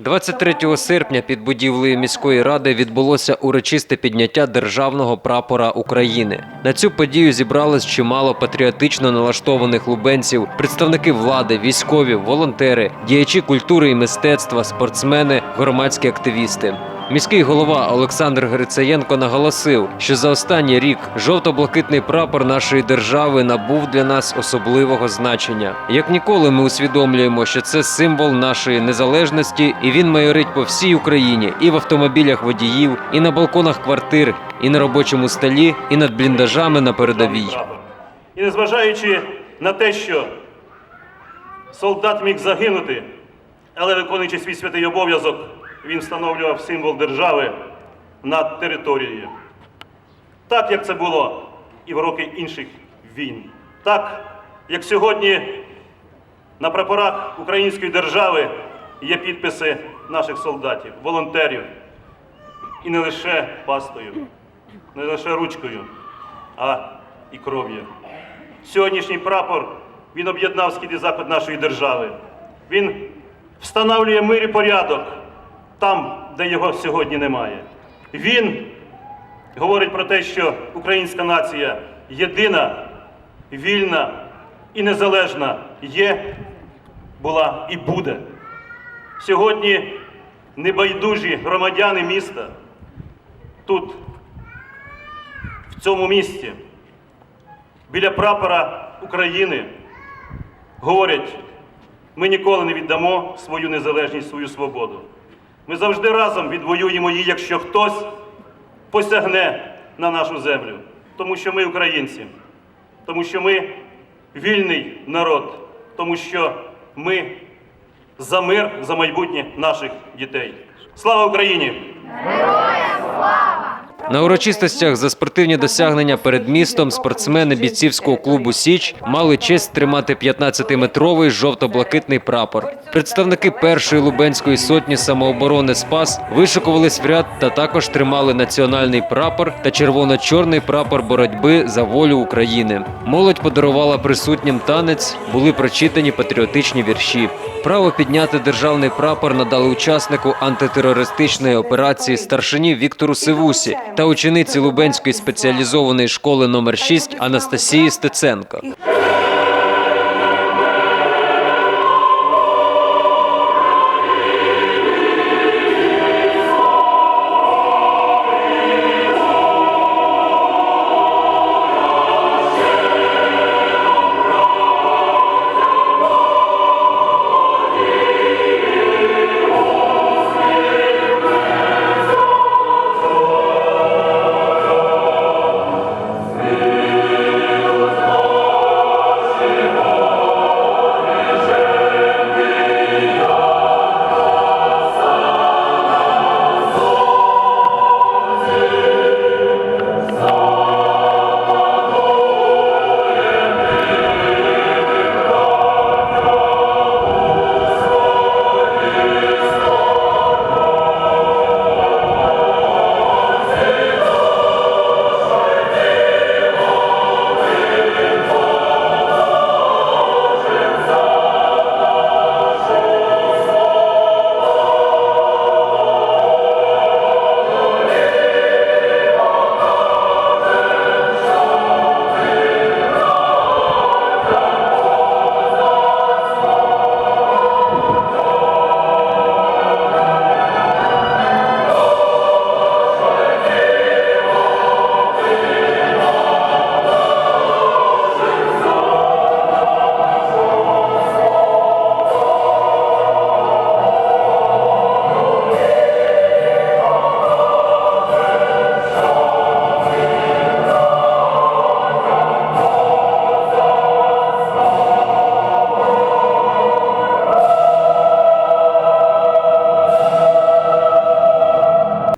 23 серпня під будівлею міської ради відбулося урочисте підняття державного прапора України. На цю подію зібралось чимало патріотично налаштованих лубенців, представники влади, військові, волонтери, діячі культури і мистецтва, спортсмени, громадські активісти. Міський голова Олександр Грицаєнко наголосив, що за останній рік жовто-блакитний прапор нашої держави набув для нас особливого значення. Як ніколи, ми усвідомлюємо, що це символ нашої незалежності, і він майорить по всій Україні, і в автомобілях водіїв, і на балконах квартир, і на робочому столі, і над бліндажами на передовій. І незважаючи на те, що солдат міг загинути, але виконуючи свій святий обов'язок, він встановлював символ держави над територією. Так, як це було і в роки інших війн. Так, як сьогодні на прапорах української держави є підписи наших солдатів, волонтерів. І не лише пастою, не лише ручкою, а і кров'ю. Сьогоднішній прапор він об'єднав схід і захід нашої держави. Він встановлює мир і порядок там, де його сьогодні немає. Він говорить про те, що українська нація єдина, вільна і незалежна є, була і буде. Сьогодні небайдужі громадяни міста тут, в цьому місті, біля прапора України, говорять, ми ніколи не віддамо свою незалежність, свою свободу. Ми завжди разом відвоюємо її, якщо хтось посягне на нашу землю. Тому що ми українці, тому що ми вільний народ, тому що ми за мир, за майбутнє наших дітей. Слава Україні! На урочистостях за спортивні досягнення перед містом спортсмени бійцівського клубу Січ мали честь тримати 15-метровий жовто-блакитний прапор. Представники першої лубенської сотні самооборони Спас вишикувались в ряд та також тримали національний прапор та червоно-чорний прапор боротьби за волю України. Молодь подарувала присутнім танець, були прочитані патріотичні вірші. Право підняти державний прапор надали учаснику антитерористичної операції старшині Віктору Сивусі та учениці Лубенської спеціалізованої школи номер 6 Анастасії Стеценко.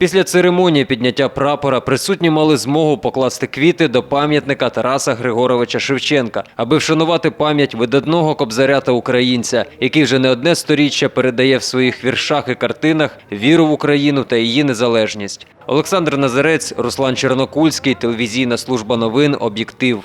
Після церемонії підняття прапора присутні мали змогу покласти квіти до пам'ятника Тараса Григоровича Шевченка, аби вшанувати пам'ять видатного кобзаря та українця, який вже не одне сторіччя передає в своїх віршах і картинах віру в Україну та її незалежність. Олександр Назарець, Руслан Чернокульський, телевізійна служба новин, об'єктив.